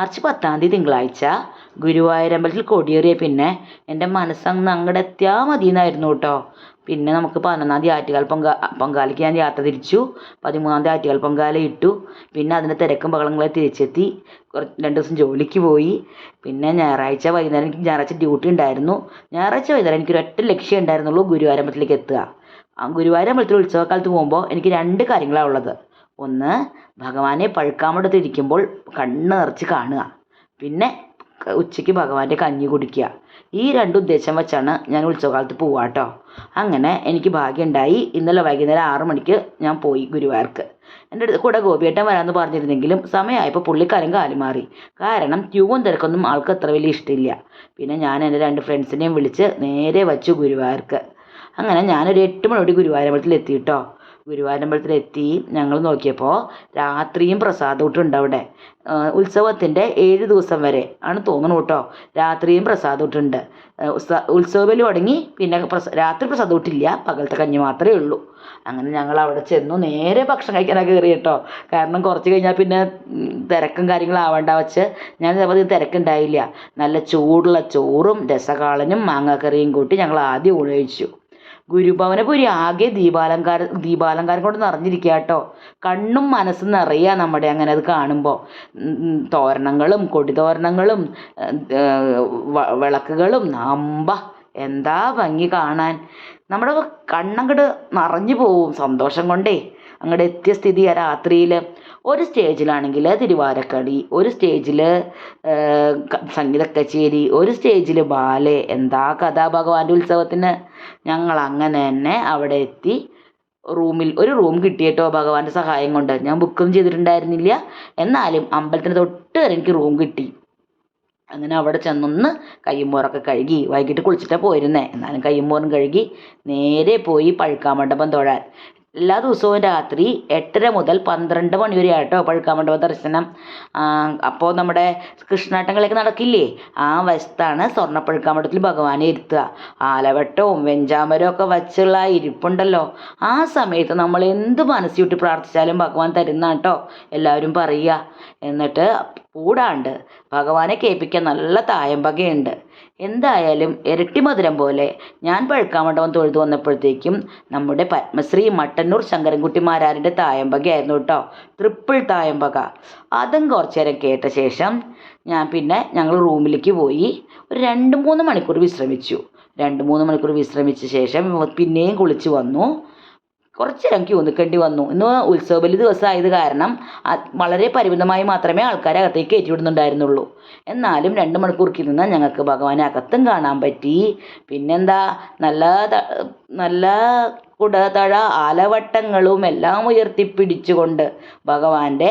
March പത്താം തീയതി തിങ്കളാഴ്ച ഗുരുവായൂരമ്പലത്തിൽ കൊടിയേറിയ പിന്നെ എന്റെ മനസ്സങ്ങ് അങ്ങോട്ട് എത്തിയാൽ മതി എന്നായിരുന്നു കേട്ടോ. പിന്നെ നമുക്ക് പതിനൊന്നാം തീയതി ആറ്റുകാൽ പൊങ്കാ പൊങ്കാലയ്ക്ക് ഞാൻ യാത്ര തിരിച്ചു. പതിമൂന്നാം തീയതി ആറ്റുകാൽ പൊങ്കാല ഇട്ടു. പിന്നെ അതിന്റെ തിരക്കും ബഹളങ്ങളെ തിരിച്ചെത്തി. കുറച്ച് രണ്ട് ദിവസം ജോലിക്ക് പോയി. പിന്നെ ഞായറാഴ്ച വൈകുന്നേരം എനിക്ക് ഞായറാഴ്ച ഡ്യൂട്ടി ഉണ്ടായിരുന്നു. ഞായറാഴ്ച വൈകുന്നേരം എനിക്കൊരു ഒറ്റ ലക്ഷ്യം ഉണ്ടായിരുന്നുള്ളൂ ഗുരുവായൂരമ്പലത്തിലേക്ക് എത്തുക. ആ ഗുരുവായൂരമ്പലത്തിൽ ഉത്സവകാലത്ത് പോകുമ്പോൾ എനിക്ക് രണ്ട് കാര്യങ്ങളാണ് ഉള്ളത്. ഒന്ന് ഭഗവാനെ പഴുക്കാമടത്ത് ഇരിക്കുമ്പോൾ കണ്ണ് നിറച്ച് കാണുക. പിന്നെ ഉച്ചയ്ക്ക് ഭഗവാന്റെ കഞ്ഞി കുടിക്കുക. ഈ രണ്ട് ഉദ്ദേശം വെച്ചാണ് ഞാൻ ഉത്സവകാലത്ത് പോവുക കേട്ടോ. അങ്ങനെ എനിക്ക് ഭാഗ്യമുണ്ടായി. ഇന്നലെ വൈകുന്നേരം ആറു മണിക്ക് ഞാൻ പോയി ഗുരുവായൂർക്ക്. എന്റെ അടുത്ത് കൂടെ ഗോപിയേട്ടൻ വരാമെന്ന് പറഞ്ഞിരുന്നെങ്കിലും സമയമായപ്പോൾ പുള്ളിക്കാരൻ കാലി മാറി. കാരണം ക്യൂവും തിരക്കൊന്നും ആൾക്ക് അത്ര വലിയ ഇഷ്ടമില്ല. പിന്നെ ഞാൻ എന്റെ രണ്ട് ഫ്രണ്ട്സിനെയും വിളിച്ച് നേരെ വച്ചു ഗുരുവായൂർക്ക്. അങ്ങനെ ഞാനൊരു എട്ട് മണിയോടെ ഗുരുവായൂരമ്പലത്തിൽ എത്തി കേട്ടോ. ഗുരുവായൂരമ്പലത്തിൽ എത്തി ഞങ്ങൾ നോക്കിയപ്പോൾ രാത്രിയും പ്രസാദൂട്ടുണ്ട് അവിടെ ഉത്സവത്തിന്റെ ഏഴ് ദിവസം വരെ ആണ് തോന്നുന്നു കേട്ടോ. രാത്രിയും പ്രസാദൂട്ടുണ്ട് ഉത്സവ ബലി തുടങ്ങി പിന്നെ പ്രസ രാത്രി പ്രസാദൂട്ടില്ല പകലത്തെ കഞ്ഞി മാത്രമേ ഉള്ളൂ. അങ്ങനെ ഞങ്ങൾ അവിടെ ചെന്നു. നേരെ ഭക്ഷണം കഴിക്കാനൊക്കെ കയറി കേട്ടോ. കാരണം കുറച്ച് കഴിഞ്ഞാൽ പിന്നെ തിരക്കും കാര്യങ്ങളും ആവണ്ട വെച്ച് ഞാൻ ചിലപ്പോൾ തിരക്കുണ്ടായില്ല. നല്ല ചൂടുള്ള ചോറും രസകാളനും മാങ്ങാക്കറിയും കൂട്ടി ഞങ്ങൾ ആദ്യം ഊണ് കഴിച്ചു. ഗുരുഭവനപുരി ആകെ ദീപാലങ്കാര ദീപാലങ്കാരം കൊണ്ട് നിറഞ്ഞിരിക്കുക കേട്ടോ. കണ്ണും മനസ്സും നിറയുക നമ്മുടെ അങ്ങനെ അത് കാണുമ്പോൾ തോരണങ്ങളും കൊടിതോരണങ്ങളും തോരണങ്ങളും വിളക്കുകളും. അമ്പ എന്താ ഭംഗി കാണാൻ. നമ്മുടെ കണ്ണങ്ങട് നിറഞ്ഞു പോവും സന്തോഷം കൊണ്ടേ. അങ്ങോട്ട് എത്തിയ സ്ഥിതി ആ രാത്രിയിൽ ഒരു സ്റ്റേജിലാണെങ്കിൽ തിരുവാരക്കളി ഒരു സ്റ്റേജിൽ സംഗീത കച്ചേരി ഒരു സ്റ്റേജിൽ ബാലെ എന്താ കഥാ ഭഗവാന്റെ ഉത്സവത്തിന് ഞങ്ങൾ അങ്ങനെ തന്നെ അവിടെ എത്തി റൂമിൽ ഒരു റൂം കിട്ടിയിട്ടോ ഭഗവാന്റെ സഹായം കൊണ്ട്. ഞാൻ ബുക്കൊന്നും ചെയ്തിട്ടുണ്ടായിരുന്നില്ല. എന്നാലും അമ്പലത്തിന് തൊട്ട് വരെ എനിക്ക് റൂം കിട്ടി. അങ്ങനെ അവിടെ ചെന്നൊന്ന് കയ്യും മോറൊക്കെ കഴുകി വൈകിട്ട് കുളിച്ചിട്ടാണ് പോയിരുന്നേ. എന്നാലും കയ്യും മോറും കഴുകി നേരെ പോയി പഴുക്കാമണ്ഡപം തൊഴാൻ. എല്ലാ ദിവസവും രാത്രി എട്ടര മുതൽ പന്ത്രണ്ട് മണി വരെ ആട്ടോ പഴുക്കാമണ്ഡപ ദർശനം. അപ്പോൾ നമ്മുടെ കൃഷ്ണാട്ടങ്ങളൊക്കെ നടക്കില്ലേ? ആ വശത്താണ് സ്വർണപ്പഴുക്കാമണ്ഡപത്തിൽ ഭഗവാനെ ഇരുത്തുക. ആലവട്ടവും വെഞ്ചാമരവും ഒക്കെ വച്ചുള്ള ഇരിപ്പുണ്ടല്ലോ. ആ സമയത്ത് നമ്മൾ എന്ത് മനസ്സിട്ട് പ്രാർത്ഥിച്ചാലും ഭഗവാൻ തരുന്ന കേട്ടോ എല്ലാവരും പറയുക. എന്നിട്ട് കൂടാണ്ട് ഭഗവാനെ കേൾപ്പിക്കാൻ നല്ല തായമ്പകയുണ്ട്. എന്തായാലും ഇരട്ടി മധുരം പോലെ ഞാൻ പഴുക്കാമണ്ഡപം തൊഴുതു വന്നപ്പോഴത്തേക്കും നമ്മുടെ പത്മശ്രീ മട്ടന്നൂർ ശങ്കരൻകുട്ടി മാരാരിന്റെ തായമ്പകയായിരുന്നു കേട്ടോ. ട്രിപ്പിൾ തായമ്പക. അതും കുറച്ചു നേരം കേട്ട ശേഷം ഞാൻ പിന്നെ ഞങ്ങൾ റൂമിലേക്ക് പോയി ഒരു രണ്ട് മൂന്ന് മണിക്കൂർ വിശ്രമിച്ചു. രണ്ട് മൂന്ന് മണിക്കൂർ വിശ്രമിച്ച ശേഷം പിന്നെയും കുളിച്ച് വന്നു. കുറച്ച് നേരം ക്യൂ നിൽക്കേണ്ടി വന്നു. ഇന്ന് ഉത്സവബലി ദിവസമായത് കാരണം വളരെ പരിമിതമായി മാത്രമേ ആൾക്കാരെ അകത്തേക്ക് കയറ്റി വിടുന്നുണ്ടായിരുന്നുള്ളൂ എന്നാലും രണ്ട് മണിക്കൂർക്ക് ഇരുന്ന് ഞങ്ങൾക്ക് ഭഗവാനെ അകത്തും കാണാൻ പറ്റി. പിന്നെന്താ നല്ല നല്ല കുടതഴ ആലവട്ടങ്ങളും എല്ലാം ഉയർത്തിപ്പിടിച്ചുകൊണ്ട് ഭഗവാന്റെ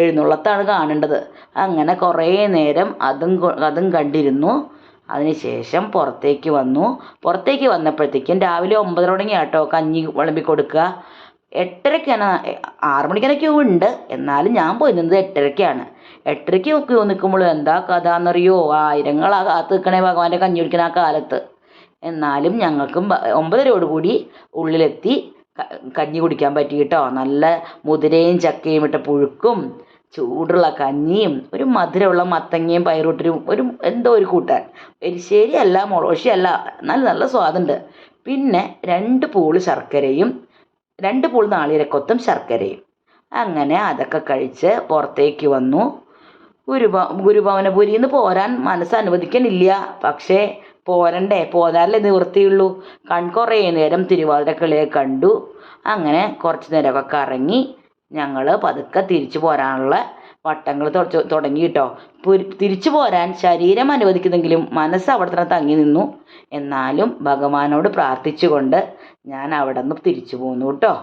എഴുന്നള്ളത്താണ് കാണേണ്ടത്. അങ്ങനെ കുറേ നേരം അതും അതും കണ്ടിരുന്നു. അതിനുശേഷം പുറത്തേക്ക് വന്നു. പുറത്തേക്ക് വന്നപ്പോഴത്തേക്കും രാവിലെ ഒമ്പത് തുടങ്ങി കേട്ടോ കഞ്ഞി വിളമ്പി കൊടുക്കുക. എട്ടരയ്ക്കാണ് ആറു മണിക്കാണ് ക്യൂ ഉണ്ട്. എന്നാലും ഞാൻ പോയി നിന്നത് എട്ടരയ്ക്കാണ് എട്ടരയ്ക്ക് ക്യൂ നിൽക്കുമ്പോൾ എന്താ കഥ എന്നറിയോ ആയിരങ്ങളാ കാത്ത് നിൽക്കണേ ഭഗവാന്റെ കഞ്ഞി കുടിക്കണ ആ കാലത്ത്. എന്നാലും ഞങ്ങൾക്കും ഒമ്പതരയോടുകൂടി ഉള്ളിലെത്തി കഞ്ഞി കുടിക്കാൻ പറ്റി കേട്ടോ. നല്ല മുതിരയും ചക്കയും ഇട്ട പുഴുക്കും ചൂടുള്ള കഞ്ഞിയും ഒരു മധുരമുള്ള മത്തങ്ങയും പയറൂട്ടരും ഒരു എന്തോ ഒരു കൂട്ടാൻ. എരിശ്ശേരി അല്ല നല്ല നല്ല സ്വാദുണ്ട്. പിന്നെ രണ്ട് പൂൾ ശർക്കരയും രണ്ട് പൂൾ നാളികേരക്കൊത്തും ശർക്കരയും. അങ്ങനെ അതൊക്കെ കഴിച്ച് പുറത്തേക്ക് വന്നു. ഗുരുഭ ഗുരുഭവനപുരിയിൽ നിന്ന് പോരാൻ മനസ്സ് അനുവദിക്കണില്ല. പക്ഷേ പോരണ്ടേ പോരാനല്ലേ നിവൃത്തിയുള്ളൂ. കൺ കുറേ നേരം തിരുവാതിരക്കളിയെ കണ്ടു. അങ്ങനെ കുറച്ച് നേരമൊക്കെ കറങ്ങി ഞങ്ങൾ പതുക്കെ തിരിച്ചു പോരാനുള്ള വട്ടങ്ങൾ തുടങ്ങി കേട്ടോ തിരിച്ചു പോരാൻ ശരീരം അനുവദിക്കുന്നെങ്കിലും മനസ്സ് അവിടെ തന്നെ തങ്ങി നിന്നു. എന്നാലും ഭഗവാനോട് പ്രാർത്ഥിച്ചുകൊണ്ട് ഞാൻ അവിടെ നിന്ന് തിരിച്ചു പോന്നു കേട്ടോ